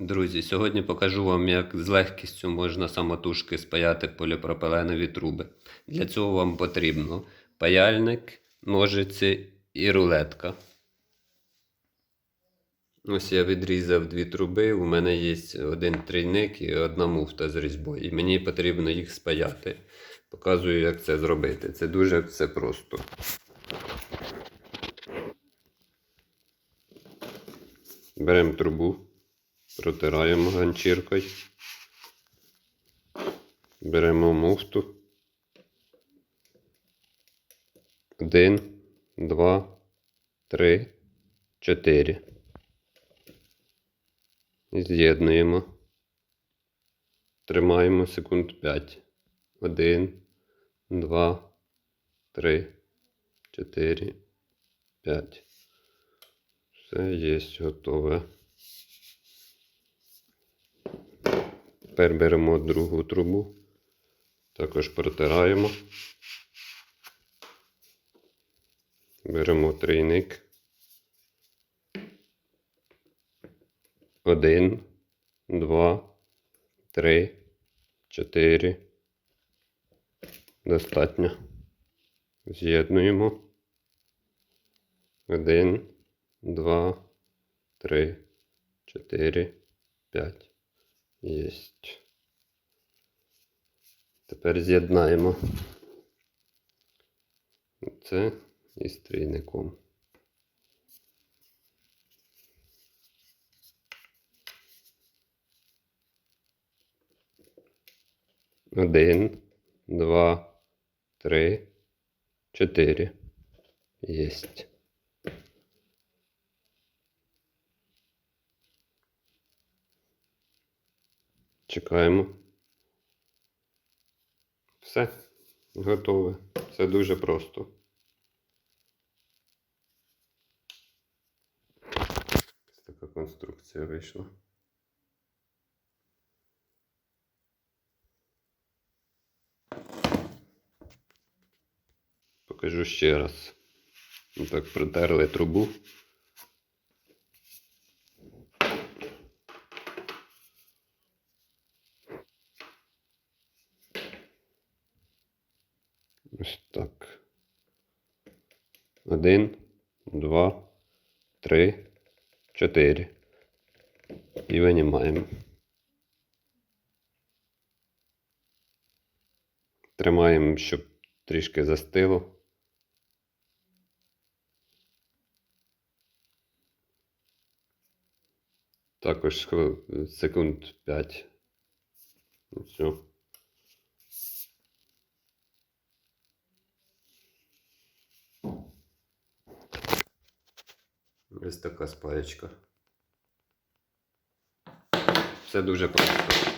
Друзі, сьогодні покажу вам, як з легкістю можна самотужки спаяти поліпропиленові труби. Для цього вам потрібно паяльник, ножиці і рулетка. Ось я відрізав дві труби. У мене є один трійник і одна муфта з різьбою. І мені потрібно їх спаяти. Показую, як це зробити. Це дуже все просто. Беремо трубу, протираємо ганчіркою. Беремо муфту. Один, два, три, чотири. З'єднуємо. Тримаємо секунд 5. Один, два, три, чотири, п'ять. Все є готове. Тепер беремо другу трубу. Також протираємо. Беремо трійник. Один, два, три, чотири. Достатньо. З'єднуємо. Один, два, три, чотири, п'ять. Єсть. Тепер з'єднаємо це із трійником. Один, два, три, чотири. Єсть. Чекаємо. Все, готове. Це дуже просто. Така конструкція вийшла. Покажу ще раз. Так, протерли трубу. Ось так. Один, два, три, чотири. І винімаємо. Тримаємо, щоб трішки застило. Також хвил- секунд 5. Все. Ось така спаєчка. Все дуже просто.